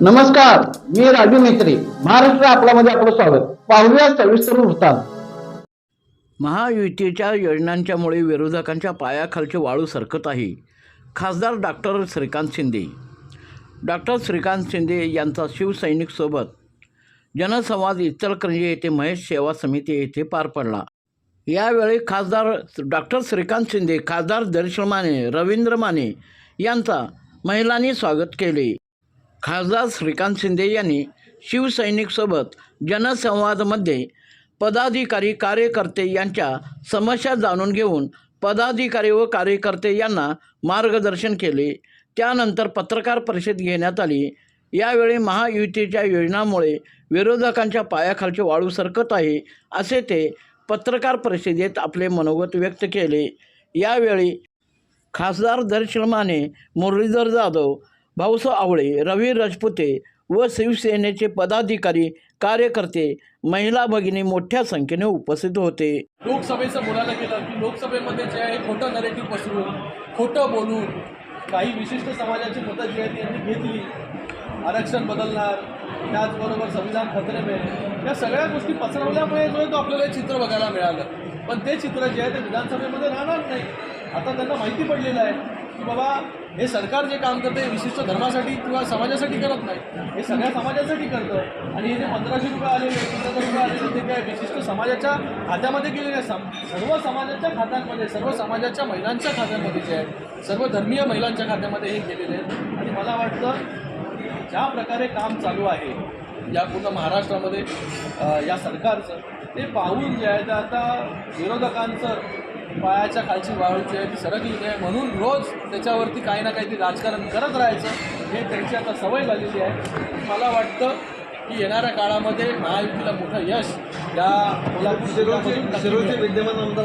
नमस्कार मी राजू मेत्री महाराष्ट्र आपल्यामध्ये आपलं स्वागत. पाहूया सविस्तर वृत्तांत. महायुतीच्या योजनांच्यामुळे विरोधकांच्या पायाखालचे वाळू सरकत आहे. खासदार डॉक्टर श्रीकांत शिंदे. डॉक्टर श्रीकांत शिंदे यांचा शिवसैनिकसोबत जनसंवाद इचलकरंजी येथे महेश सेवा समिती येथे पार पडला. यावेळी खासदार डॉक्टर श्रीकांत शिंदे खासदार दर्शन माने रवींद्र माने यांचा महिलांनी स्वागत केले. खासदार श्रीकांत शिंदे यांनी शिवसैनिकसोबत जनसंवादमध्ये पदाधिकारी कार्यकर्ते यांच्या समस्या जाणून घेऊन पदाधिकारी व कार्यकर्ते यांना मार्गदर्शन केले. त्यानंतर पत्रकार परिषद घेण्यात आली. यावेळी महायुतीच्या योजनामुळे विरोधकांच्या पायाखालचे वाळू सरकत आहे असे ते पत्रकार परिषदेत आपले मनोगत व्यक्त केले. यावेळी खासदार दर्शन मुरलीधर जाधव भाऊसा आवळे रवी राजपुते व शिवसेनेचे पदाधिकारी कार्यकर्ते महिला भगिनी मोठ्या संख्येने उपस्थित होते. लोकसभेचं बोलायला गेलं की लोकसभेमध्ये जे आहे खोटं नरेटिव्ह पसरून खोटं बोलून काही विशिष्ट समाजाची मतं जी आहेत त्यांनी घेतली. आरक्षण बदलणार त्याचबरोबर संविधान खतरे या सगळ्या गोष्टी पसरवल्यामुळे जो तो आपल्याला हे चित्र बघायला मिळालं. पण ते चित्र जे आहे ते विधानसभेमध्ये राहणार नाही. आता त्यांना माहिती पडलेलं आहे. की बाबा हे सरकार जे काम करतं हे विशिष्ट धर्मासाठी किंवा समाजासाठी करत नाही. हे सगळ्या समाजासाठी करतं. आणि हे जे पंधराशे रुपये आलेले पंधराशे रुपये आलेले ते काय विशिष्ट समाजाच्या खात्यामध्ये गेलेले आहे. सम सर्व समाजाच्या खात्यांमध्ये सर्व समाजाच्या महिलांच्या खात्यामध्ये जे आहे सर्व धर्मीय महिलांच्या खात्यामध्ये हे गेलेले आहेत. आणि मला वाटतं ज्या प्रकारे काम चालू आहे या पूर्ण महाराष्ट्रामध्ये या सरकारचं ते पाहून जे आहे ते आता विरोधकांचं पायाच्या खालची वाळू जी आहे ती सरकलेली आहे म्हणून रोज त्याच्यावरती काही ना काहीतरी राजकारण करत राहायचं. हे त्यांची आता सवय झालेली आहे. मला वाटतं की येणाऱ्या काळामध्ये महायुतीला मोठं यश या कोल्हापूर मिळेल. विद्यमान आमदार